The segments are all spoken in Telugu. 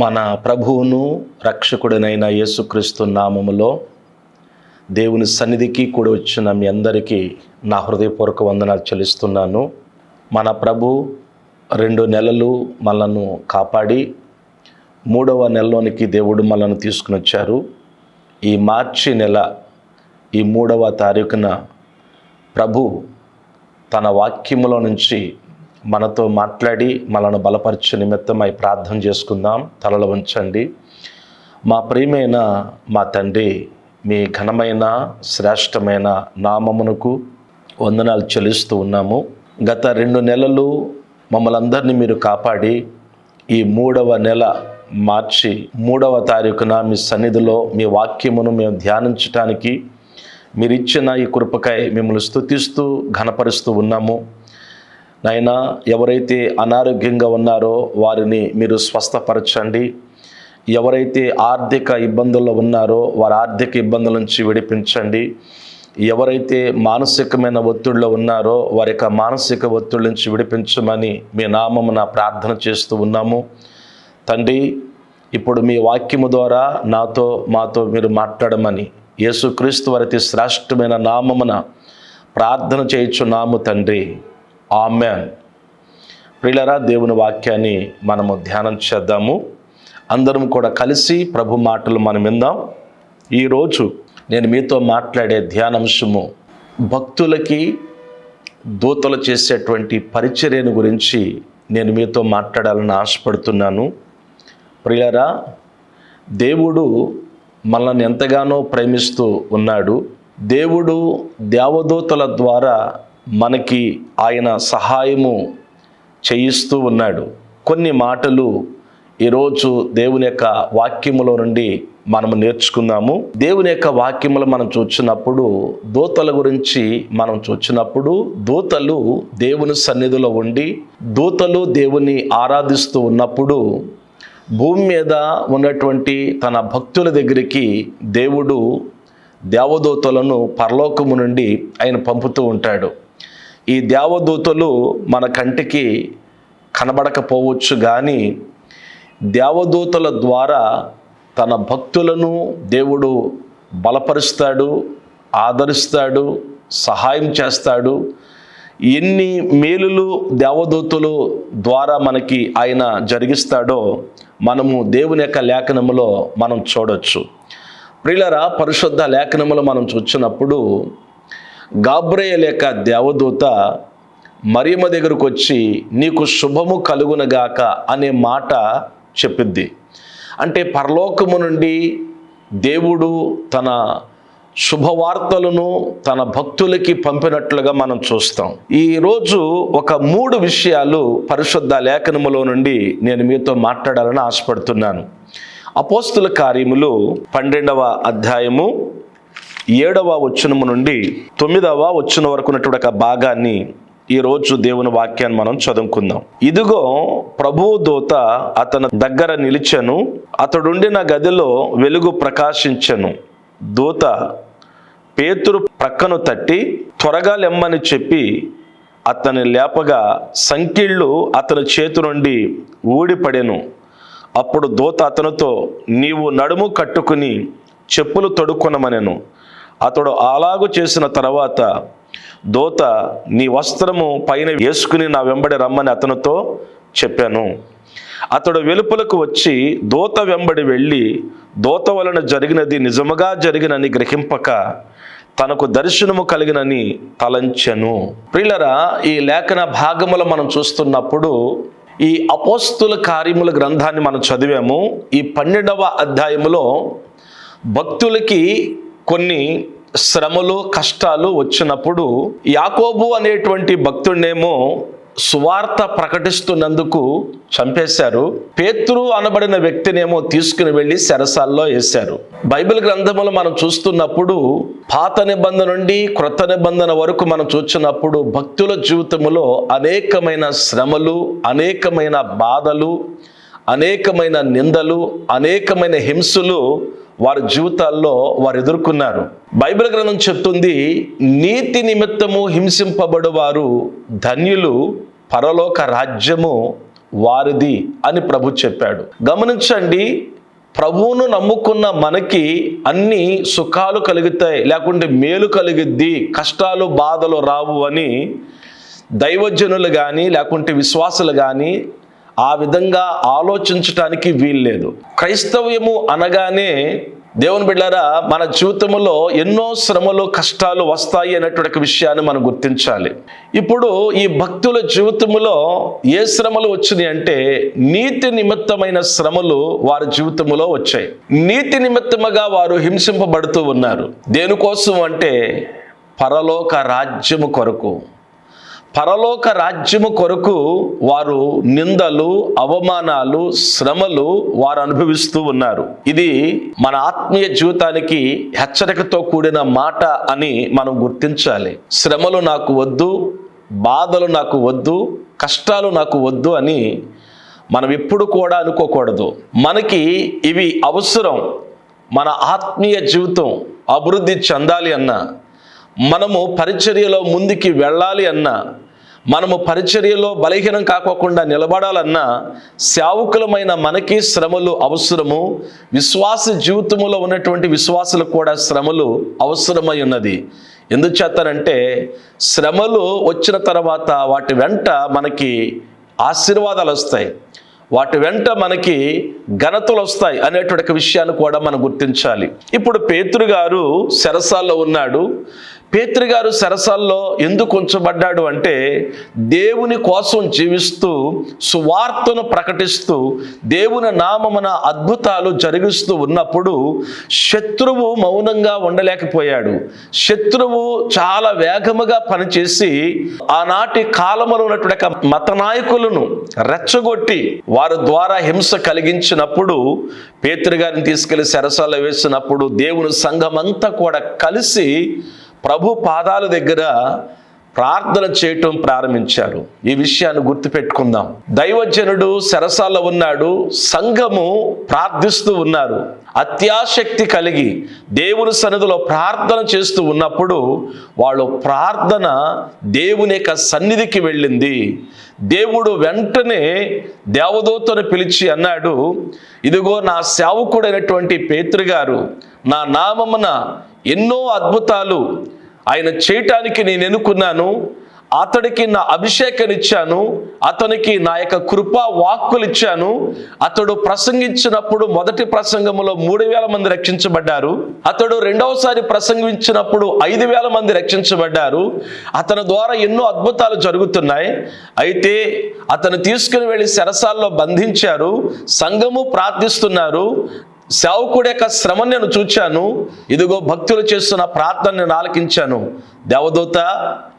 మన ప్రభువును రక్షకుడినైన యేసుక్రీస్తు నామములో దేవుని సన్నిధికి కూడా వచ్చిన మీ అందరికీ నా హృదయపూర్వక వందనాలు చెల్లిస్తున్నాను. మన ప్రభు రెండు నెలలు మనను కాపాడి మూడవ నెలలోనికి దేవుడు మనను తీసుకుని వచ్చారు. ఈ మార్చి నెల ఈ మూడవ తారీఖున ప్రభు తన వాక్యములో నుంచి మనతో మాట్లాడి మనను బలపరచు నిమిత్తమై ప్రార్థన చేసుకుందాం. తలలు ఉంచండి. మా ప్రియమైన మా తండ్రి మీ ఘనమైన శ్రేష్టమైన నామమునకు వందనాలు చెల్లిస్తూ ఉన్నాము. గత రెండు నెలలు మమ్మల్ అందరినీ మీరు కాపాడి ఈ మూడవ నెల మార్చి మూడవ తారీఖున మీ సన్నిధిలో మీ వాక్యమును మేము ధ్యానించటానికి మీరు ఇచ్చిన ఈ కృపకై మిమ్మల్ని స్థుతిస్తూ ఘనపరుస్తూ ఉన్నాము. నైనా ఎవరైతే అనారోగ్యంగా ఉన్నారో వారిని మీరు స్వస్థపరచండి. ఎవరైతే ఆర్థిక ఇబ్బందుల్లో ఉన్నారో వారి ఆర్థిక ఇబ్బందుల నుంచి విడిపించండి. ఎవరైతే మానసికమైన ఒత్తిడిలో ఉన్నారో వారి యొక్క మానసిక ఒత్తిడి నుంచి విడిపించమని మీ నామమున ప్రార్థన చేస్తూ ఉన్నాము. తండ్రి ఇప్పుడు మీ వాక్యము ద్వారా నాతో మాతో మీరు మాట్లాడమని యేసుక్రీస్తు వారి శ్రేష్టమైన నామమున ప్రార్థన చేయించున్నాము తండ్రి. ఆమెన్. ప్రియులరా దేవుని వాక్యాన్ని మనము ధ్యానం చేద్దాము. అందరం కూడా కలిసి ప్రభు మాటలు మనం విందాం. ఈరోజు నేను మీతో మాట్లాడే ధ్యానాంశము భక్తులకి దూతలు చేసేటువంటి పరిచర్యను గురించి నేను మీతో మాట్లాడాలని ఆశపడుతున్నాను. ప్రియరా దేవుడు మనల్ని ఎంతగానో ప్రేమిస్తూ ఉన్నాడు. దేవుడు దేవదూతల ద్వారా మనకి ఆయన సహాయము చేయిస్తూ ఉన్నాడు. కొన్ని మాటలు ఈరోజు దేవుని యొక్క వాక్యములో నుండి మనము నేర్చుకుందాము. దేవుని యొక్క వాక్యములు మనం చూచినప్పుడు దూతల గురించి మనం చూచినప్పుడు దూతలు దేవుని సన్నిధిలో ఉండి దూతలు దేవుని ఆరాధిస్తూ ఉన్నప్పుడు భూమి మీద ఉన్నటువంటి తన భక్తుల దగ్గరికి దేవుడు దేవదూతలను పరలోకము నుండి ఆయన పంపుతూ ఉంటాడు. ఈ దేవదూతలు మన కంటికి కనబడకపోవచ్చు కానీ దేవదూతల ద్వారా తన భక్తులను దేవుడు బలపరుస్తాడు ఆదరిస్తాడు సహాయం చేస్తాడు. ఎన్ని మేలులు దేవదూతులు ద్వారా మనకి ఆయన జరిగిస్తాడో మనము దేవుని యొక్క లేఖనములో మనం చూడొచ్చు. ప్రియులరా పరిశుద్ధ లేఖనములు మనం చూచినప్పుడు గాబ్రయేల్ యొక్క దేవదూత మరియమ్మ దగ్గరకు వచ్చి నీకు శుభము కలుగునగాక అనే మాట చెప్పిద్ది అంటే పరలోకము నుండి దేవుడు తన శుభవార్తలను తన భక్తులకి పంపినట్లుగా మనం చూస్తాం. ఈరోజు ఒక మూడు విషయాలు పరిశుద్ధ లేఖనములో నుండి నేను మీతో మాట్లాడాలని ఆశపడుతున్నాను. అపోస్తుల కార్యములు పన్నెండవ అధ్యాయము ఏడవ వచనము నుండి తొమ్మిదవ వచన వరకు ఉన్నటువంటి ఒక భాగాన్ని ఈరోజు దేవుని వాక్యాన్ని మనం చదువుకుందాం. ఇదిగో ప్రభువు దూత అతని దగ్గర నిలిచెను అతడుండిన గదిలో వెలుగు ప్రకాశించెను. దూత పేతురు ప్రక్కను తట్టి త్వరగా లెమ్మని చెప్పి అతని లేపగా సంకిళ్ళు అతని చేతి నుండి ఊడిపడెను. అప్పుడు దూత అతనితో నీవు నడుము కట్టుకుని చెప్పులు తొడుక్కొనమనెను అతడు అలాగు చేసిన తర్వాత దూత నీ వస్త్రము పైన వేసుకుని నా వెంబడి రమ్మని అతనితో చెప్పాను. అతడు వెలుపలకు వచ్చి దూత వెంబడి వెళ్ళి దూత వలన జరిగినది నిజముగా జరిగినని గ్రహింపక తనకు దర్శనము కలిగినని తలంచెను. ప్రియులరా ఈ లేఖన భాగములు మనం చూస్తున్నప్పుడు ఈ అపోస్తుల కార్యముల గ్రంథాన్ని మనం చదివాము. ఈ పన్నెండవ అధ్యాయములో భక్తులకి కొన్ని శ్రమలు కష్టాలు వచ్చినప్పుడు యాకోబు అనేటువంటి భక్తుడినేమో సువార్త ప్రకటిస్తున్నందుకు చంపేశారు. పేతురు అనబడిన వ్యక్తినేమో తీసుకుని వెళ్ళి సెరసాల్లో వేశారు బైబిల్ గ్రంథములు మనం చూస్తున్నప్పుడు పాత నిబంధన నుండి క్రొత్త నిబంధన వరకు మనం చూస్తున్నప్పుడు భక్తుల జీవితములో అనేకమైన శ్రమలు అనేకమైన బాధలు అనేకమైన నిందలు అనేకమైన హింసలు వారి జీవితాల్లో వారు ఎదుర్కొన్నారు. బైబిల్ గ్రంథం చెప్తుంది నీతి నిమిత్తము హింసింపబడు వారు ధన్యులు పరలోక రాజ్యము వారిది అని ప్రభు చెప్పాడు. గమనించండి ప్రభువును నమ్ముకున్న మనకి అన్ని సుఖాలు కలుగుతాయి లేకుంటే మేలు కలిగిద్ది కష్టాలు బాధలు రావు అని దైవజనులు కానీ లేకుంటే విశ్వాసులు కానీ ఆ విధంగా ఆలోచించటానికి వీల్లేదు క్రైస్తవ్యము అనగానే దేవుని బిడ్డారా మన జీవితంలో ఎన్నో శ్రమలు కష్టాలు వస్తాయి అనేటువంటి విషయాన్ని మనం గుర్తించాలి. ఇప్పుడు ఈ భక్తుల జీవితంలో ఏ శ్రమలు వచ్చినాయి అంటే నీతి నిమిత్తమైన శ్రమలు వారి జీవితంలో వచ్చాయి. నీతి నిమిత్తముగా వారు హింసింపబడుతూ ఉన్నారు. దేనికోసం అంటే పరలోక రాజ్యము కొరకు. పరలోక రాజ్యము కొరకు వారు నిందలు అవమానాలు శ్రమలు వారు అనుభవిస్తూ ఉన్నారు. ఇది మన ఆత్మీయ జీవితానికి హెచ్చరికతో కూడిన మాట అని మనం గుర్తించాలి. శ్రమలు నాకు వద్దు బాధలు నాకు వద్దు కష్టాలు నాకు వద్దు అని మనం ఎప్పుడు కూడా అనుకోకూడదు. మనకి ఇవి అవసరం. మన ఆత్మీయ జీవితం అభివృద్ధి చెందాలి అన్న మనము పరిచర్యలో ముందుకి వెళ్ళాలి అన్నా మనము పరిచర్యలో బలహీనం కాకోకుండా నిలబడాలన్నా సేవకులమైన మనకి శ్రమలు అవసరము విశ్వాస జీవితంలో ఉన్నటువంటి విశ్వాసులకు కూడా శ్రమలు అవసరమై ఉన్నది. ఎందుచేతనంటే శ్రమలు వచ్చిన తర్వాత వాటి వెంట మనకి ఆశీర్వాదాలు వస్తాయి. వాటి వెంట మనకి ఘనతలు వస్తాయి అనేటువంటి విషయాన్ని కూడా మనం గుర్తించాలి. ఇప్పుడు పేతురు గారు సెరసాల్లో ఉన్నాడు. పేతృగారు గారు ఎందుకు ఉంచబడ్డాడు అంటే దేవుని కోసం జీవిస్తూ సువార్తను ప్రకటిస్తూ దేవుని నామమున అద్భుతాలు జరిగిస్తూ ఉన్నప్పుడు శత్రువు మౌనంగా ఉండలేకపోయాడు. శత్రువు చాలా వేగముగా పనిచేసి ఆనాటి కాలములో ఉన్నటువంటి మత నాయకులను రెచ్చగొట్టి వారి ద్వారా హింస కలిగించినప్పుడు పేతృగారిని తీసుకెళ్ళి సెరసాల్లో వేసినప్పుడు దేవుని సంఘమంతా కూడా కలిసి ప్రభు పాదాల దగ్గర ప్రార్థన చేయటం ప్రారంభించారు. ఈ విషయాన్ని గుర్తుపెట్టుకుందాం. దైవజనుడు సరసాల ఉన్నాడు. సంఘము ప్రార్థిస్తూ ఉన్నారు. అత్యాశక్తి కలిగి దేవుని సన్నిధిలో ప్రార్థన చేస్తూ ఉన్నప్పుడు వాళ్ళు ప్రార్థన దేవుని యొక్క సన్నిధికి వెళ్ళింది. దేవుడు వెంటనే దేవదూతను పిలిచి అన్నాడు ఇదిగో నా సేవకుడైనటువంటి పేతృగారు నా నామమున ఎన్నో అద్భుతాలు ఆయన చేయటానికి నేను ఎన్నుకున్నాను అతడికి నా అభిషేకం ఇచ్చాను అతనికి నా యొక్క కృపా వాక్కులు ఇచ్చాను అతడు ప్రసంగించినప్పుడు మొదటి ప్రసంగంలో మూడు వేల మంది రక్షించబడ్డారు అతడు రెండవసారి ప్రసంగించినప్పుడు ఐదు వేల మంది రక్షించబడ్డారు అతని ద్వారా ఎన్నో అద్భుతాలు జరుగుతున్నాయి. అయితే అతను తీసుకుని వెళ్ళి శరసాల్లో బంధించారు సంఘము ప్రార్థిస్తున్నారు సేవకుడి యొక్క శ్రమ నేను చూచాను. ఇదిగో భక్తులు చేస్తున్న ప్రార్థన నేను ఆలకించాను. దేవదూత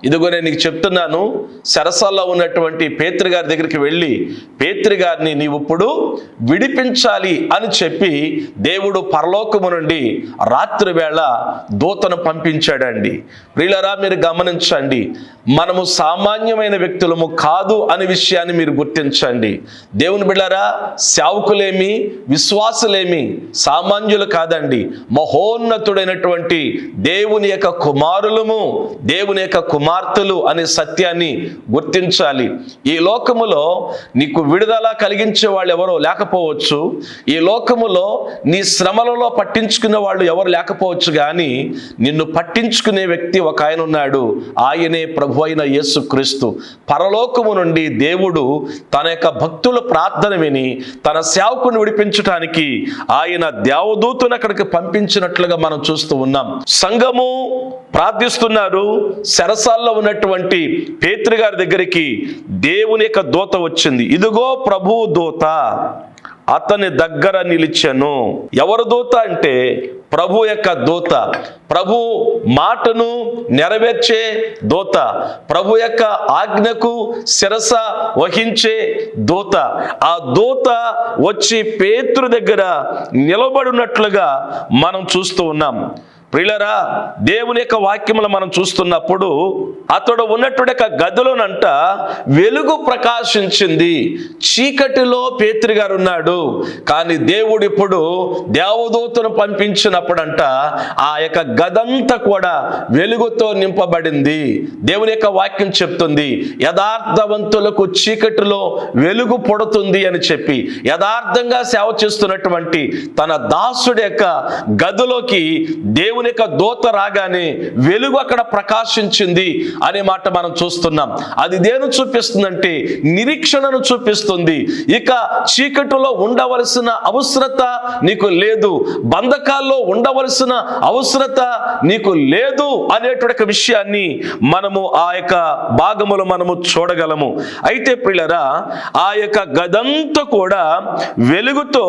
ఇదిగో నేను నీకు చెప్తున్నాను. సరసల్లో ఉన్నటువంటి పేత్రి గారి దగ్గరికి వెళ్ళి పేత్రి గారిని నీవు ఇప్పుడు విడిపించాలి అని చెప్పి దేవుడు పరలోకము నుండి రాత్రి వేళ దూతను పంపించాడండి. ప్రియులరా మీరు గమనించండి. మనము సామాన్యమైన వ్యక్తులము కాదు అనే విషయాన్ని మీరు గుర్తించండి. దేవుని బిళ్ళరా సేవకులేమి విశ్వాసులేమి సామాన్యులు కాదండి మహోన్నతుడైనటువంటి దేవుని యొక్క కుమారులము దేవుని యొక్క కుమార్తెలు అనే సత్యాన్ని గుర్తించాలి. ఈ లోకములో నీకు విడుదల కలిగించే వాళ్ళు ఎవరో లేకపోవచ్చు. ఈ లోకములో నీ శ్రమలలో పట్టించుకునే వాళ్ళు ఎవరు లేకపోవచ్చు కానీ నిన్ను పట్టించుకునే వ్యక్తి ఒక ఆయన ఉన్నాడు ఆయనే ప్రభు అయిన యేసుక్రీస్తు. పరలోకము నుండి దేవుడు తన యొక్క భక్తుల ప్రార్థన విని తన సేవకుని విడిపించటానికి ఆయన దేవదూతను అక్కడికి పంపించినట్లుగా మనం చూస్తూ ఉన్నాం. సంఘము ప్రార్థిస్తున్నారు. శరసాల్లో ఉన్నటువంటి పేతృ గారి దగ్గరికి దేవుని యొక్క దూత వచ్చింది. ఇదిగో ప్రభు దూత అతని దగ్గర నిలిచెను. ఎవరు దూత అంటే ప్రభు యొక్క దూత. ప్రభు మాటను నెరవేర్చే దూత. ప్రభు యొక్క ఆజ్ఞకు శిరస వహించే దూత. ఆ దూత వచ్చి పేతృ దగ్గర నిలబడినట్లుగా మనం చూస్తూ ఉన్నాం. ప్రిలరా దేవుని యొక్క వాక్యములు మనం చూస్తున్నప్పుడు అతడు ఉన్నటువంటి యొక్క గదిలోనంట వెలుగు ప్రకాశించింది. చీకటిలో పేత్రి గారు ఉన్నాడు. కానీ దేవుడు ఇప్పుడు దేవదూతను పంపించినప్పుడంట ఆ యొక్క గదంతా కూడా వెలుగుతో నింపబడింది. దేవుని యొక్క వాక్యం చెప్తుంది యథార్థవంతులకు చీకటిలో వెలుగు పొడుతుంది అని చెప్పి. యథార్థంగా సేవ చేస్తున్నటువంటి తన దాసుడి యొక్క గదిలోకి దేవుని యొక్క దోత రాగానే వెలుగు అక్కడ ప్రకాశించింది అనే మాట మనం చూస్తున్నాం. అది దేని చూపిస్తుందంటే నిరీక్షణను చూపిస్తుంది. ఇక చీకటిలో ఉండవలసిన అవసరత నీకు లేదు. బంధకాల్లో ఉండవలసిన అవసరత నీకు లేదు అనేటువంటి విషయాన్ని మనము ఆ యొక్క భాగములో మనము చూడగలము. అయితే పిల్లరా ఆ యొక్క గదంతా కూడా వెలుగుతో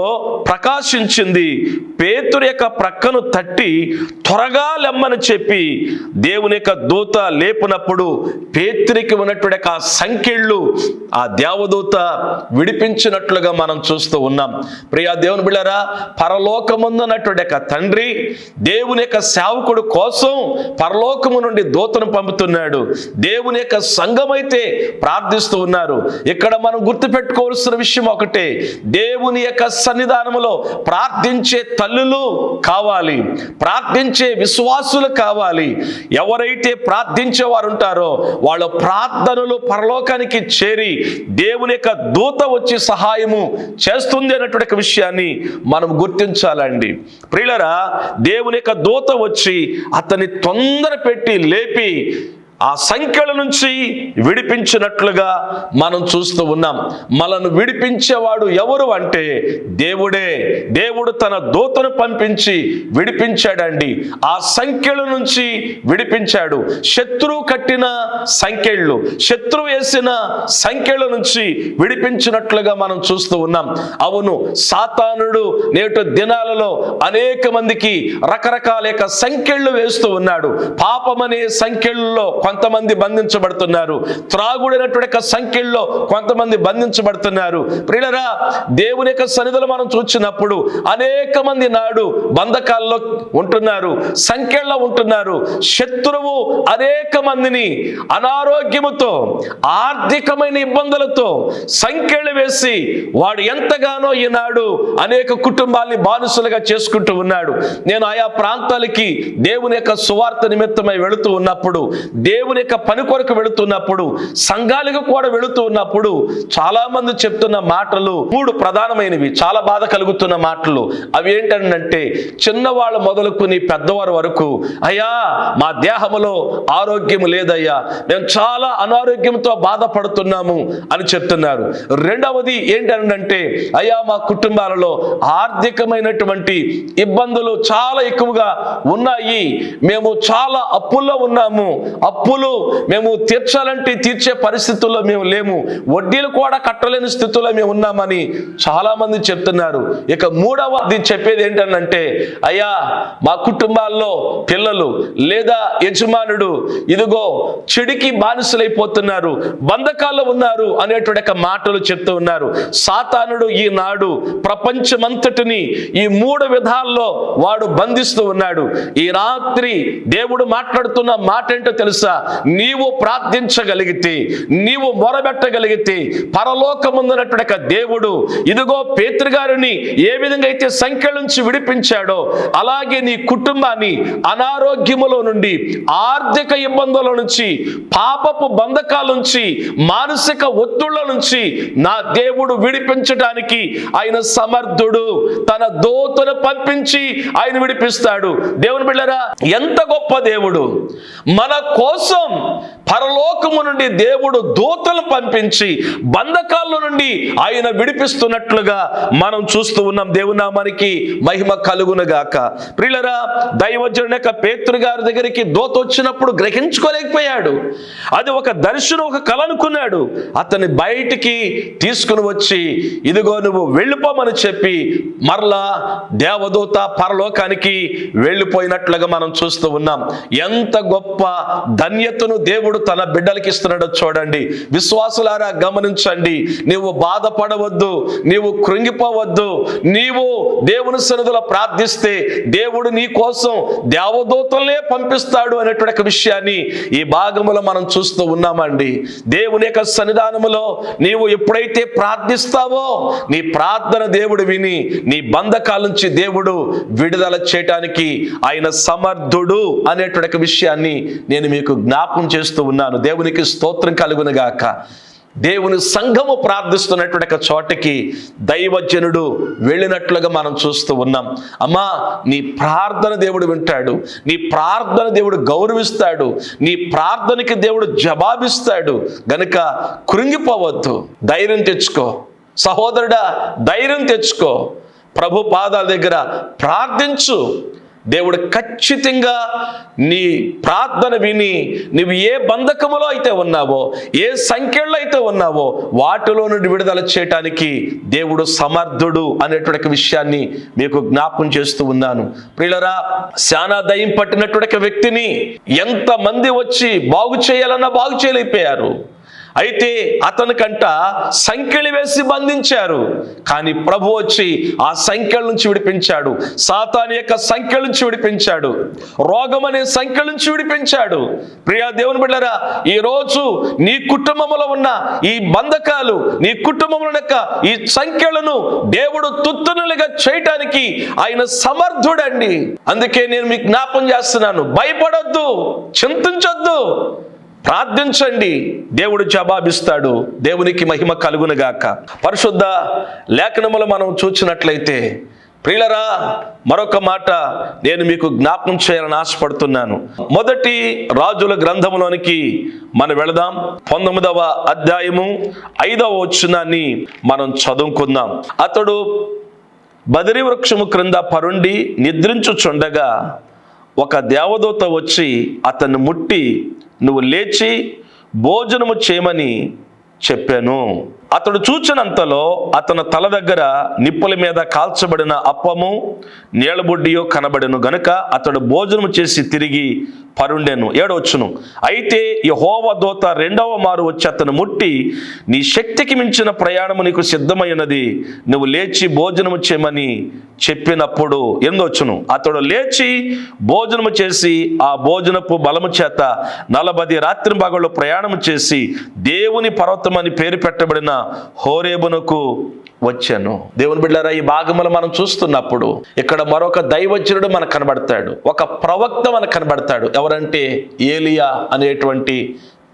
ప్రకాశించింది. పేతురు యొక్క ప్రక్కను తట్టి త్వరగా లెమ్మని చెప్పి దేవుని యొక్క దూత లేపినప్పుడు పేత్రికి ఉన్నటువంటి యొక్క ఆ సంఖ్యళ్ళు ఆ దేవదూత విడిపించినట్లుగా మనం చూస్తూ ఉన్నాం. ప్రియా దేవుని బిళ్ళరా పరలోకముందున్నటువంటి యొక్క తండ్రి దేవుని యొక్క సేవకుడు కోసం పరలోకము నుండి దూతను పంపుతున్నాడు. దేవుని యొక్క సంఘమైతే ప్రార్థిస్తూ ఉన్నారు. ఇక్కడ మనం గుర్తుపెట్టుకోవాల్సిన విషయం ఒకటే దేవుని యొక్క సన్నిధానములో ప్రార్థించే తల్లులు కావాలి. ప్రార్థించే విశ్వాసులు కావాలి. ఎవరైతే ప్రార్థించే వారు ఉంటారో వాళ్ళ ప్రార్థనలు పరలోకానికి చేరి దేవుని యొక్క దూత వచ్చి సహాయము చేస్తుంది అన్నటువంటి విషయాన్ని మనం గుర్తించాలండి. ప్రియులరా దేవుని యొక్క దూత వచ్చి అతని తొందర పెట్టి లేపి ఆ సంఖ్యల నుంచి విడిపించినట్లుగా మనం చూస్తూ ఉన్నాం. మనను విడిపించేవాడు ఎవరు అంటే దేవుడే. దేవుడు తన దూతను పంపించి విడిపించాడండి. ఆ సంఖ్యల నుంచి విడిపించాడు. శత్రువు కట్టిన సంఖ్యలు శత్రువు వేసిన సంఖ్యల నుంచి విడిపించినట్లుగా మనం చూస్తూ ఉన్నాం. అవును సాతానుడు నేటి దినాలలో అనేక మందికి రకరకాల యొక్క సంఖ్యలు వేస్తూ ఉన్నాడు. పాపమనే సంఖ్యల్లో కొంతమంది బంధించబడుతున్నారు. త్రాగుడైనటువంటి యొక్క సంఖ్యల్లో కొంతమంది బంధించబడుతున్నారు. ప్రియులరా దేవుని యొక్క సన్నిధులు మనం చూచినప్పుడు అనేక మంది నాడు బంధకాల్లో ఉంటున్నారు సంఖ్యల్లో ఉంటున్నారు. శత్రువు అనేక మందిని అనారోగ్యముతో ఆర్థికమైన ఇబ్బందులతో సంఖ్యలు వేసి వాడు ఎంతగానో ఈనాడు అనేక కుటుంబాల్ని బానిసలుగా చేసుకుంటూ ఉన్నాడు. నేను ఆయా ప్రాంతాలకి దేవుని యొక్క సువార్త నిమిత్తమై వెళుతూ ఉన్నప్పుడు దేవుని యొక్క పని కొరకు వెళుతున్నప్పుడు సంఘాలకు కూడా వెళుతూ ఉన్నప్పుడు చాలా మంది చెప్తున్న మాటలు మూడు ప్రధానమైనవి. చాలా బాధ కలుగుతున్న మాటలు. అవి ఏంటంటే చిన్నవాళ్ళు మొదలుకుని పెద్దవారి వరకు అయ్యా మా దేహములో ఆరోగ్యం లేదయ్యా. మేము చాలా అనారోగ్యంతో బాధపడుతున్నాము అని చెప్తున్నారు. రెండవది ఏంటంటే అయ్యా మా కుటుంబాలలో ఆర్థికమైనటువంటి ఇబ్బందులు చాలా ఎక్కువగా ఉన్నాయి. మేము చాలా అప్పుల్లో ఉన్నాము. అప్పు అప్పులు మేము తీర్చాలంటే తీర్చే పరిస్థితుల్లో మేము లేము. వడ్డీలు కూడా కట్టలేని స్థితిలో మేము ఉన్నామని చాలామంది చెప్తున్నారు. ఇక మూడవది చెప్పేది ఏంటంటే అయ్యా మా కుటుంబాల్లో పిల్లలు లేదా యజమానుడు ఇదిగో చెడికి బానిసలైపోతున్నారు బంధకాల్లో ఉన్నారు అనేటువంటి ఒక మాటలు చెప్తూ ఉన్నారు. సాతానుడు ఈనాడు ప్రపంచమంతటిని ఈ మూడు విధాల్లో వాడు బంధిస్తూ ఉన్నాడు. ఈ రాత్రి దేవుడు మాట్లాడుతున్న మాట ఏంటో తెలుసా? నీవు ప్రార్థించగలిగితే నీవు మొరబెట్టగలిగితే పరలోకముందున్నటువంటి దేవుడు ఇదిగో పేతృగారిని ఏ విధంగా అయితే సంఖ్యల నుంచి విడిపించాడో అలాగే నీ కుటుంబాన్ని అనారోగ్యములో నుండి ఆర్థిక ఇబ్బందుల నుంచి పాపపు బంధకాల నుంచి మానసిక ఒత్తుళ్ళ నుంచి నా దేవుడు విడిపించడానికి ఆయన సమర్థుడు. తన దోతను పంపించి ఆయన విడిపిస్తాడు. దేవుని బిళ్ళరా ఎంత గొప్ప దేవుడు. మన కోసం awesome. పరలోకము నుండి దేవుడు దూతలు పంపించి బంధకాల్లో నుండి ఆయన విడిపిస్తున్నట్లుగా మనం చూస్తూ ఉన్నాం. దేవునామానికి మహిమ కలుగునగాక. ప్రియులరా దైవజనుని యొక్క పేతురు గారి దగ్గరికి దూత వచ్చినప్పుడు గ్రహించుకోలేకపోయాడు. అది ఒక దర్శనం ఒక కళ అనుకున్నాడు. అతన్ని బయటికి తీసుకుని వచ్చి ఇదిగో నువ్వు వెళ్ళిపోమని చెప్పి మరలా దేవదూత పరలోకానికి వెళ్ళిపోయినట్లుగా మనం చూస్తూ ఉన్నాం. ఎంత గొప్ప ధన్యతను దేవుడు తన బిడ్డలకి ఇస్తున్నాడో చూడండి. విశ్వాసులారా గమనించండి. నీవు బాధపడవద్దు నీవు కృంగిపోవద్దు నీవు దేవుని సన్నిధిలో ప్రార్థిస్తే దేవుడు నీ కోసం దేవదూతలనే పంపిస్తాడు అనేటువంటి ఒక విషయాన్ని ఈ భాగములో మనం చూస్తూ ఉన్నామండి. దేవుని యొక్క సన్నిధానములో నీవు ఎప్పుడైతే ప్రార్థిస్తావో నీ ప్రార్థన దేవుడు విని నీ బంధకాల నుంచి దేవుడు విడుదల చేయటానికి ఆయన సమర్థుడు అనేటువంటి ఒక విషయాన్ని నేను మీకు జ్ఞాపకం చేస్తూ ఉన్నాను. దేవునికి స్తోత్రం కలుగునుగాక దేవుని సంఘము ప్రార్థిస్తున్నటువంటి ఒక చోటకి దైవజనుడు వెళ్ళినట్లుగా మనం చూస్తూ ఉన్నాం. అమ్మా నీ ప్రార్థన దేవుడు వింటాడు. నీ ప్రార్థన దేవుడు గౌరవిస్తాడు. నీ ప్రార్థనకి దేవుడు జవాబిస్తాడు. గనుక కృంగిపోవద్దు. ధైర్యం తెచ్చుకో. సహోదరుడా ధైర్యం తెచ్చుకో. ప్రభు పాదాల దగ్గర ప్రార్థించు. దేవుడు ఖచ్చితంగా నీ ప్రార్థన విని నువ్వు ఏ బంధకములో అయితే ఉన్నావో ఏ సంఖ్యలో అయితే ఉన్నావో వాటిలో నుండి విడుదల చేయటానికి దేవుడు సమర్థుడు అనేటువంటి విషయాన్ని మీకు జ్ఞాపం చేస్తూ ఉన్నాను. ప్రియులరా శానా దయం పట్టినటువంటి వ్యక్తిని ఎంతమంది వచ్చి బాగు చేయాలన్నా బాగు చేయలేకపోయారు. అయితే అతనికంట సంఖ్యలు వేసి బంధించారు. కానీ ప్రభు వచ్చి ఆ సంఖ్యల నుంచి విడిపించాడు. సాతాని యొక్క సంఖ్యల నుంచి విడిపించాడు. రోగం అనే సంఖ్యల నుంచి విడిపించాడు. ప్రియా దేవుని బిడ్డరా ఈ రోజు నీ కుటుంబంలో ఉన్న ఈ బంధకాలు నీ కుటుంబంలో యొక్క ఈ సంఖ్యలను దేవుడు తుత్తునులుగా చేయటానికి ఆయన సమర్థుడండి. అందుకే నేను మీకు జ్ఞాపం చేస్తున్నాను. భయపడొద్దు చింతించొద్దు. ప్రార్థించండి. దేవుడు జవాబిస్తాడు. దేవునికి మహిమ కలుగునుగాక. పరిశుద్ధ లేఖనములు మనం చూసినట్లయితే ప్రియులరా మరొక మాట నేను మీకు జ్ఞాపకం చేయాలని ఆశపడుతున్నాను. మొదటి రాజుల గ్రంథములోనికి మనం వెళదాం. పంతొమ్మిదవ అధ్యాయము ఐదవ వచనాన్ని మనం చదువుకుందాం. అతడు బదిరి వృక్షము క్రింద పరుండి నిద్రించుచుండగా ఒక దేవదూత వచ్చి అతన్ని ముట్టి నువ్వు లేచి భోజనము చేయమని చెప్పాను. అతడు చూచినంతలో అతని తల దగ్గర నిప్పుల మీద కాల్చబడిన అప్పము నీళ్ళబుడ్డియో కనబడెను. గనుక అతడు భోజనం చేసి తిరిగి పరుండెను. ఏడవచ్చును. అయితే యహోవ దూత రెండవ మారు వచ్చి అతను ముట్టి నీ శక్తికి మించిన ప్రయాణము నీకు సిద్ధమైనది. నువ్వు లేచి భోజనము చేయమని చెప్పినప్పుడు ఎందొచ్చును. అతడు లేచి భోజనము చేసి ఆ భోజనపు బలము చేత నలభది రాత్రి భాగంలో ప్రయాణము చేసి దేవుని పర్వతం అని పేరు పెట్టబడిన హోరేబునకు వచ్చాను. దేవుని బిడ్డారా ఈ భాగములు మనం చూస్తున్నప్పుడు ఇక్కడ మరొక దైవజ్ఞుడు మనకు కనబడతాడు. ఒక ప్రవక్త మనకు కనబడతాడు. ఎవరంటే ఏలియా అనేటువంటి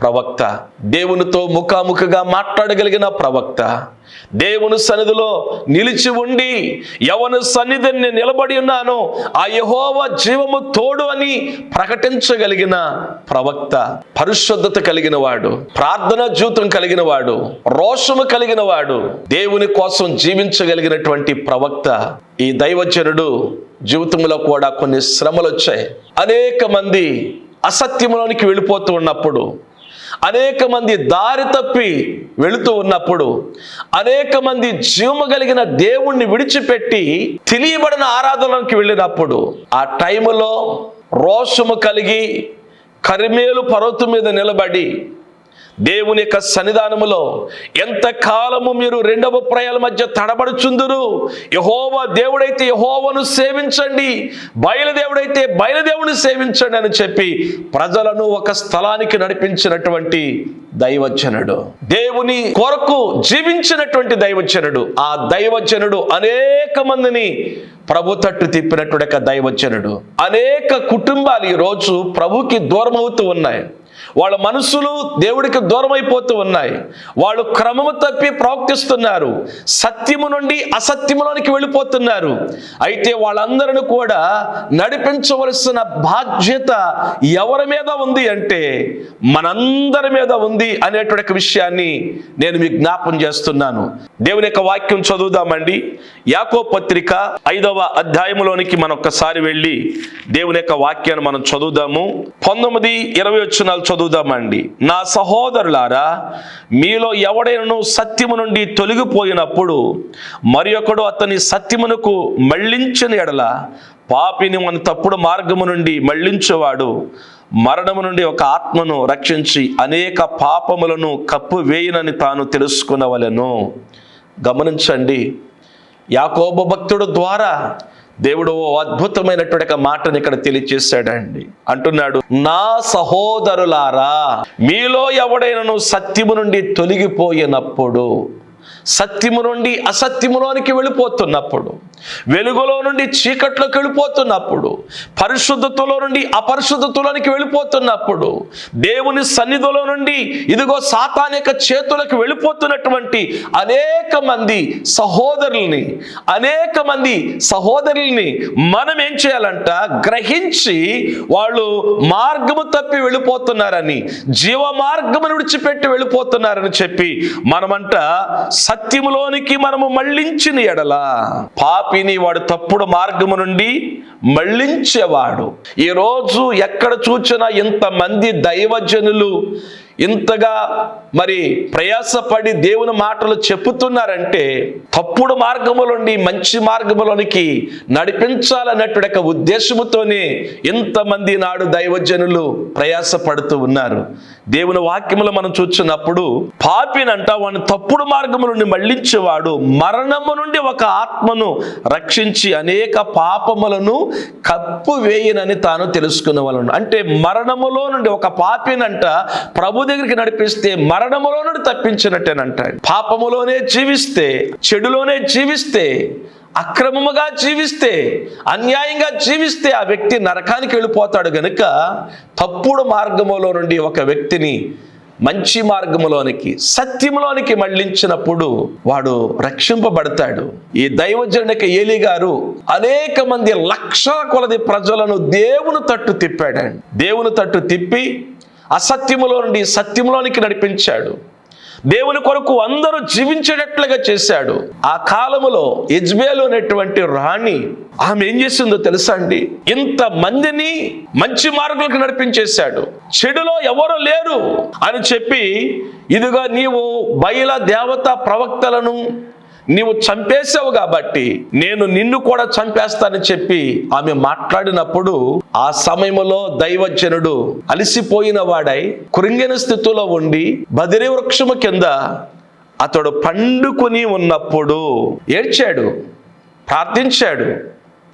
ప్రవక్త. దేవునితో ముఖాముఖిగా మాట్లాడగలిగిన ప్రవక్త. దేవుని సన్నిధిలో నిలిచి ఉండి ఎవని సన్నిధిని నిలబడి ఉన్నానో. ఆ యహోవ జీవము తోడు అని ప్రకటించగలిగిన ప్రవక్త. పరిశుద్ధత కలిగిన వాడు ప్రార్థన జీవితం కలిగిన వాడు రోషము కలిగిన వాడు దేవుని కోసం జీవించగలిగినటువంటి ప్రవక్త. ఈ దైవజనుడు జీవితంలో కూడా కొన్ని శ్రమలు వచ్చాయి అనేక మంది అసత్యంలోనికి వెళ్ళిపోతూ ఉన్నప్పుడు అనేక మంది దారి తప్పి వెళుతూ ఉన్నప్పుడు అనేక మంది జీవము కలిగిన దేవుణ్ణి విడిచిపెట్టి తెలియబడిన ఆరాధనలోకి వెళ్ళినప్పుడు ఆ టైములో రోషము కలిగి కరిమేలు పర్వతం మీద నిలబడి దేవుని యొక్క సన్నిధానములో ఎంత కాలము మీరు రెండవ ప్రయాల మధ్య తడబడుచుందురు? యహోవ దేవుడైతే యహోవను సేవించండి. బయలుదేవుడైతే బయలుదేవుని సేవించండి అని చెప్పి ప్రజలను ఒక స్థలానికి నడిపించినటువంటి దైవజనుడు. దేవుని కొరకు జీవించినటువంటి దైవజనుడు. ఆ దైవజనుడు అనేక మందిని ప్రభు తట్టు తిప్పినటువంటి యొక్క దైవజనుడు. అనేక కుటుంబాలు ఈరోజు రోజు ప్రభుకి దూరం అవుతూ ఉన్నాయి. వాళ్ళ మనసులు దేవుడికి దూరం అయిపోతూ ఉన్నాయి. వాళ్ళు క్రమము తప్పి ప్రవర్తిస్తున్నారు. సత్యము నుండి అసత్యములోనికి వెళ్ళిపోతున్నారు. అయితే వాళ్ళందరిని కూడా నడిపించవలసిన బాధ్యత ఎవరి మీద ఉంది అంటే మనందరి మీద ఉంది అనేటువంటి విషయాన్ని నేను మీకు జ్ఞాపం చేస్తున్నాను. దేవుని యొక్క వాక్యం చదువుదామండి. యాకో పత్రిక ఐదవ అధ్యాయంలోనికి మనం ఒక్కసారి వెళ్ళి దేవుని యొక్క వాక్యాన్ని మనం చదువుదాము. పంతొమ్మిది ఇరవై వచ్చినాలు చదువుదామండి నా సహోదరులారా మీలో ఎవడైనను సత్యము నుండి తొలగిపోయినప్పుడు మరి ఒకడు అతని సత్యమునకు మళ్ళించిన ఎడల పాపిని మన తప్పుడు మార్గము నుండి మళ్ళించేవాడు. మరణము నుండి ఒక ఆత్మను రక్షించి అనేక పాపములను కప్పు వేయనని తాను తెలుసుకునవలెను. గమనించండి. యాకోబ భక్తుడు ద్వారా దేవుడు ఓ అద్భుతమైనటువంటి మాటను ఇక్కడ తెలియచేశాడండి. అంటున్నాడు నా సహోదరులారా మీలో ఎవడైనను సత్యము నుండి తొలగిపోయినప్పుడు సత్యము నుండి అసత్యములోనికి వెళ్ళిపోతున్నప్పుడు వెలుగులో నుండి చీకట్లోకి వెళ్ళిపోతున్నప్పుడు పరిశుద్ధతలో నుండి అపరిశుద్ధతలోనికి వెళ్ళిపోతున్నప్పుడు దేవుని సన్నిధిలో నుండి ఇదిగో సాతానిక చేతులకు వెళ్ళిపోతున్నటువంటి అనేక మంది సహోదరుల్ని అనేక మంది సహోదరుల్ని మనం ఏం చేయాలంట? గ్రహించి వాళ్ళు మార్గము తప్పి వెళ్ళిపోతున్నారని జీవ మార్గమును విడిచిపెట్టి వెళ్ళిపోతున్నారని చెప్పి మనమంట సత్యములోనికి మనము మళ్ళించిన ఎడల పాపిని వాడు తప్పుడు మార్గము నుండి మళ్ళించేవాడు. ఈరోజు ఎక్కడ చూచినా ఇంతమంది దైవజనులు ఇంతగా మరి ప్రయాసపడి దేవుని మాటలు చెప్పుతున్నారంటే తప్పుడు మార్గముల నుండి మంచి మార్గములోనికి నడిపించాలన్నటువంటి ఒక ఉద్దేశముతోనే ఇంతమంది నాడు దైవజనులు ప్రయాసపడుతూ ఉన్నారు. దేవుని వాక్యములు మనం చూచినప్పుడు పాపినంట వాడిని తప్పుడు మార్గము నుండి మళ్ళించేవాడు మరణము నుండి ఒక ఆత్మను రక్షించి అనేక పాపములను కప్పు వేయనని తాను తెలుసుకున్న వాళ్ళను. అంటే మరణములో నుండి ఒక పాపినంట ప్రభు దగ్గరికి నడిపిస్తే మరణములో నుండి తప్పించినట్టేనంట పాపములోనే జీవిస్తే చెడులోనే జీవిస్తే అక్రమముగా జీవిస్తే అన్యాయంగా జీవిస్తే ఆ వ్యక్తి నరకానికి వెళ్ళిపోతాడు గనుక తప్పుడు మార్గములో నుండి ఒక వ్యక్తిని మంచి మార్గములోనికి సత్యములోనికి మళ్ళించినప్పుడు వాడు రక్షింపబడతాడు. ఈ దైవజనక ఏలి గారు అనేక మంది లక్షల కొలది ప్రజలను దేవుని తట్టు తిప్పాడండి. దేవుని తట్టు తిప్పి అసత్యములో నుండి సత్యములోనికి నడిపించాడు. దేవుని కొరకు అందరూ జీవించేటట్లుగా చేశాడు. ఆ కాలములో యజ్బేలు అనేటువంటి రాణి ఆమె ఏం చేసిందో తెలుసా అండి? ఇంత మందిని మంచి మార్గంలోకి నడిపించేశాడు. చెడులో ఎవరు లేరు అని చెప్పి ఇదిగా నీవు బయల దేవత ప్రవక్తలను నీవు చంపేశావు కాబట్టి నేను నిన్ను కూడా చంపేస్తానని చెప్పి ఆమె మాట్లాడినప్పుడు ఆ సమయంలో దైవజనుడు అలసిపోయిన వాడై కృంగిన స్థితిలో ఉండి బదిరి వృక్షము కింద అతడు పండుకొని ఉన్నప్పుడు ఏడ్చాడు ప్రార్థించాడు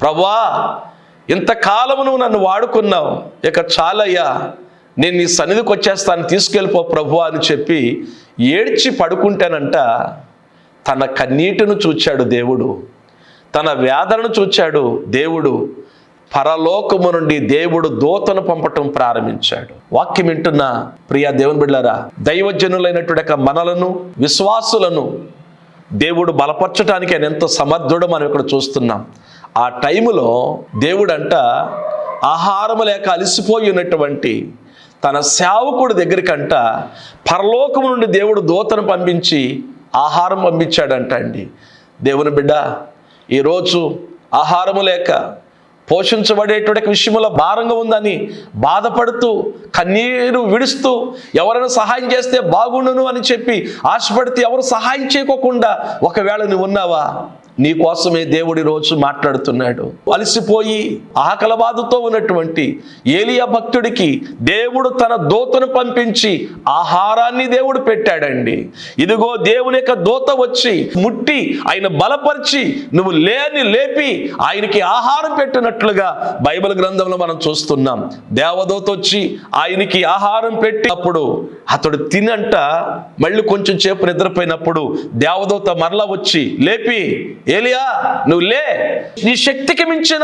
ప్రభా ఇంతకాలము నువ్వు నన్ను వాడుకున్నావు. ఇక చాలయ్యా నేను నీ సన్నిధికి వచ్చేస్తాను తీసుకెళ్ళిపో ప్రభు అని చెప్పి ఏడ్చి పడుకుంటానంట తన కన్నీటిను చూచాడు దేవుడు. తన వేదనను చూచాడు దేవుడు. పరలోకము నుండి దేవుడు దూతను పంపటం ప్రారంభించాడు. వాక్యం వింటున్న ప్రియా దేవుని బిడ్డారా దైవజనులైనటువంటి యొక్క మనలను విశ్వాసులను దేవుడు బలపరచడానికి ఆయన ఎంతో సమర్థుడు మనం ఇక్కడ చూస్తున్నాం. ఆ టైములో దేవుడంట ఆహారము లేక అలసిపోయి ఉన్నటువంటి తన సేవకుడి దగ్గరికంట పరలోకము నుండి దేవుడు దూతను పంపించి ఆహారం పంపించాడంట అండి. దేవుని బిడ్డ ఈరోజు ఆహారము లేక పోషించబడేటువంటి విషయంలో భారంగా ఉందని బాధపడుతూ కన్నీరు విడుస్తూ ఎవరైనా సహాయం చేస్తే బాగుండును అని చెప్పి ఆశపడితే ఎవరు సహాయం చేయకోకుండా ఒకవేళ నువ్వు ఉన్నావా? నీకోసమే దేవుడి రోజు మాట్లాడుతున్నాడు. అలసిపోయి ఆకల బాధతో ఉన్నటువంటి ఏలియా భక్తుడికి దేవుడు తన దూతను పంపించి ఆహారాన్ని దేవుడు పెట్టాడండి. ఇదిగో దేవుని యొక్క దూత వచ్చి ముట్టి ఆయన బలపరిచి నువ్వు లేని లేపి ఆయనకి ఆహారం పెట్టినట్లుగా బైబిల్ గ్రంథంలో మనం చూస్తున్నాం. దేవదూత వచ్చి ఆయనకి ఆహారం పెట్టినప్పుడు అతడు తినంట మళ్ళీ కొంచెం చేపు నిద్రపోయినప్పుడు దేవదూత మరలా వచ్చి లేపి ఏలియా నువ్వు లే. నీ శక్తికి మించిన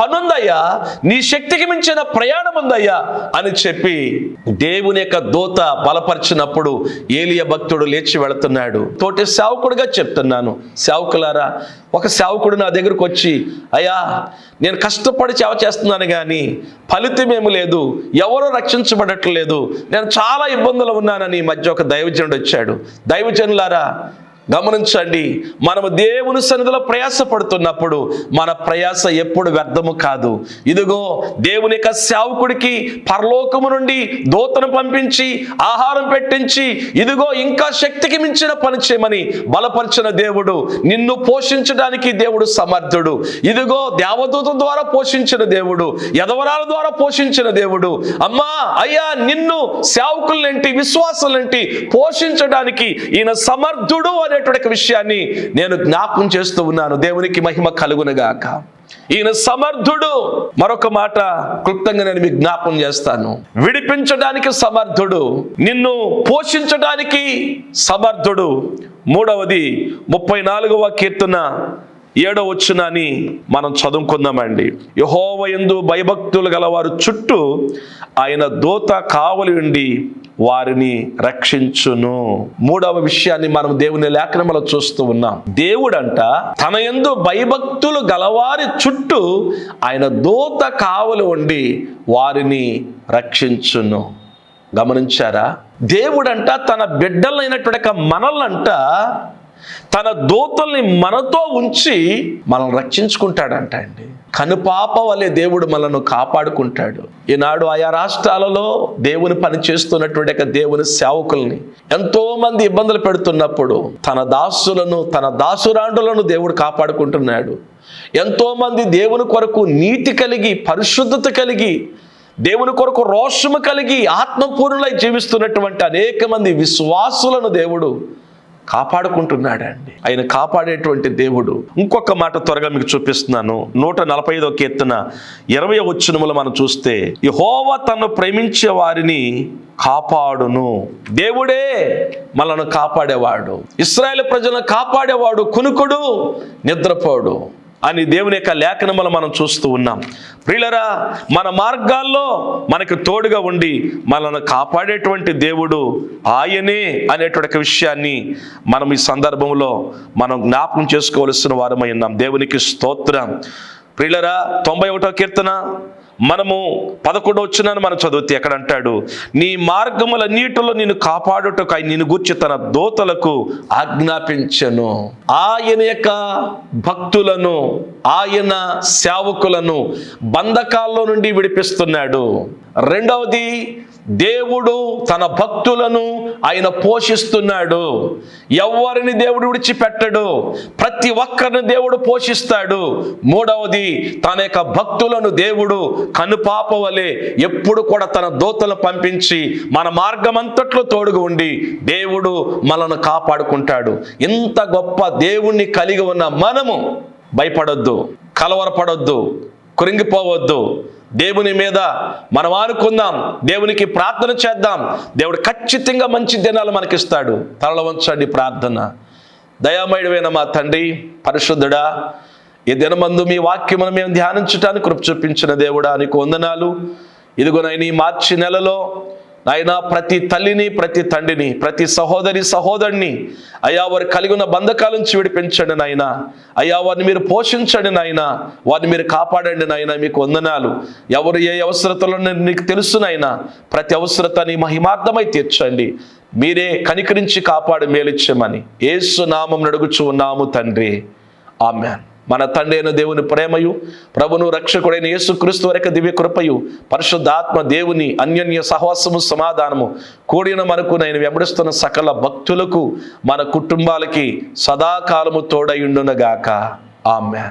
పనుందయ్యా. నీ శక్తికి మించిన ప్రయాణం ఉందయ్యా అని చెప్పి దేవుని యొక్క దూత బలపరిచినప్పుడు ఏలియా భక్తుడు లేచి వెళుతున్నాడు. తోటి సేవకుడుగా చెప్తున్నాను. సేవకులారా ఒక సేవకుడు నా దగ్గరకు వచ్చి అయ్యా నేను కష్టపడి సేవ చేస్తున్నాను కానీ ఫలితం ఏమి లేదు. ఎవరు రక్షించబడట్లేదు. నేను చాలా ఇబ్బందులు ఉన్నానని ఈ మధ్య ఒక దైవజనుడు వచ్చాడు. దైవజనులారా గమనించండి మనము దేవుని సన్నిధిలో ప్రయాస పడుతున్నప్పుడు మన ప్రయాస ఎప్పుడు వ్యర్థము కాదు. ఇదిగో దేవుని యొక్క సేవకుడికి పరలోకము నుండి దూతను పంపించి ఆహారం పెట్టించి ఇదిగో ఇంకా శక్తికి మించిన పని చేయమని బలపరిచిన దేవుడు నిన్ను పోషించడానికి దేవుడు సమర్థుడు. ఇదిగో దేవదూత ద్వారా పోషించిన దేవుడు యదవరాల ద్వారా పోషించిన దేవుడు. అమ్మా అయ్యా నిన్ను సేవకులేంటి విశ్వాసులేంటి పోషించడానికి ఈయన సమర్థుడు అనేటువంటి విషయాన్ని నేను జ్ఞాపకం చేస్తూ ఉన్నాను. దేవునికి మహిమ కలుగునగాక. ఈయన సమర్థుడు. మరొక మాట క్లుప్తంగా నేను మీకు జ్ఞాపం చేస్తాను. విడిపించడానికి సమర్థుడు. నిన్ను పోషించడానికి సమర్థుడు. మూడవది ముప్పై నాలుగవ కీర్తన. ఏడో వచ్చునని మనం చదువుకుందామండి. యహోవ ఎందు భయభక్తులు గలవారు చుట్టూ ఆయన దూత కావలి ఉండి వారిని రక్షించును. మూడవ విషయాన్ని మనం దేవుని లేఖనములో చూస్తూ ఉన్నాం. దేవుడంట తన ఎందు భయభక్తులు గలవారి చుట్టూ ఆయన దూత కావలి ఉండి వారిని రక్షించును. గమనించారా? దేవుడంట తన బిడ్డలైనటువంటి మనల్నంట తన దూతల్ని మనతో ఉంచి మనల్ని రక్షించుకుంటాడంట అండి. కనుపాప వలె దేవుడు మనను కాపాడుకుంటాడు. ఈనాడు ఆయా రాష్ట్రాలలో దేవుని పని చేస్తున్నటువంటి యొక్క దేవుని సేవకుల్ని ఎంతో మంది ఇబ్బందులు పెడుతున్నప్పుడు తన దాసులను తన దాసురాండులను దేవుడు కాపాడుకుంటున్నాడు. ఎంతో మంది దేవుని కొరకు నీతి కలిగి పరిశుద్ధత కలిగి దేవుని కొరకు రోషము కలిగి ఆత్మపూర్ణులై జీవిస్తున్నటువంటి అనేక మంది విశ్వాసులను దేవుడు కాపాడుకుంటున్నాడండి. ఆయన కాపాడేటువంటి దేవుడు. ఇంకొక మాట త్వరగా మీకు చూపిస్తున్నాను. నూట నలభై ఐదో కీర్తన ఇరవై వచ్చినములు మనం చూస్తే యహోవ తను ప్రేమించే వారిని కాపాడును. దేవుడే మనను కాపాడేవాడు. ఇస్రాయేల్ ప్రజలను కాపాడేవాడు కునుకుడు నిద్రపోడు. అని దేవుని యొక్క లేఖనములు మనం చూస్తూ ఉన్నాం. ప్రియులరా మన మార్గాల్లో మనకు తోడుగా ఉండి మనల్ని కాపాడేటువంటి దేవుడు ఆయనే అనేటువంటి విషయాన్ని మనం ఈ సందర్భంలో మనం జ్ఞాపకం చేసుకోవలసిన వారమై ఉన్నాం. దేవునికి స్తోత్రం. ప్రియులరా తొంభై ఒకటో కీర్తన మనము పదకొండు వచ్చినాను మనం చదివితే ఎక్కడ అంటాడు నీ మార్గములన్నిటిలో నేను కాపాడుటకు ఆయన నేను గూర్చి తన దోతలకు ఆజ్ఞాపించను. ఆయన యొక్క భక్తులను ఆయన సేవకులను బంధకాల్లో నుండి విడిపిస్తున్నాడు. రెండవది దేవుడు తన భక్తులను ఆయన పోషిస్తున్నాడు. ఎవరిని దేవుడు విడిచిపెట్టడు? ప్రతి ఒక్కరిని దేవుడు పోషిస్తాడు. మూడవది తన యొక్క భక్తులను దేవుడు కనుపాపవలే ఎప్పుడు కూడా తన దోతలను పంపించి మన మార్గం అంతట్లో తోడుగా ఉండి దేవుడు మనను కాపాడుకుంటాడు. ఇంత గొప్ప దేవుణ్ణి కలిగి ఉన్న మనము భయపడొద్దు కలవరపడొద్దు కృంగిపోవద్దు. దేవుని మీద మనం ఆనుకుందాం దేవునికి ప్రార్థన చేద్దాం. దేవుడు ఖచ్చితంగా మంచి దినాలు మనకిస్తాడు. తరల వంచండి ప్రార్థన. దయామయుడైన మా తండ్రి పరిశుద్ధుడా ఈ దినమందు మీ వాక్యమును మేము ధ్యానించడానికి కృప చూపించిన దేవుడా నీకు వందనాలు. ఇదిగోనైనా ఈ మార్చి నెలలో నాయన ప్రతి తల్లిని ప్రతి తండ్రిని ప్రతి సహోదరి సహోదరుని అయ్యా వారు కలిగి ఉన్న బంధకాల నుంచి విడిపించండి నాయన. అయ్యా వారిని మీరు పోషించండి నాయన. వారిని మీరు కాపాడండి నాయన. మీకు వందనాలు. ఎవరు ఏ అవసరతలో నీకు తెలుసు నాయన. ప్రతి అవసరతని మహిమార్థమై తీర్చండి. మీరే కనికరించి కాపాడు మేలిచ్చమని ఏసు నామం నడుగుచు ఉన్నాము తండ్రి. ఆమెన్. మన తండ్రి అయిన దేవుని ప్రేమయు ప్రభును రక్షకుడైన యేసుక్రీస్తు వరకు దివ్య కృపయు పరిశుద్ధాత్మ దేవుని అన్యోన్య సహవాసము సమాధానము కూడిన మనకు నేను వెంబడిస్తున్న సకల భక్తులకు మన కుటుంబాలకి సదాకాలము తోడయుండునగాక ఆమెన్.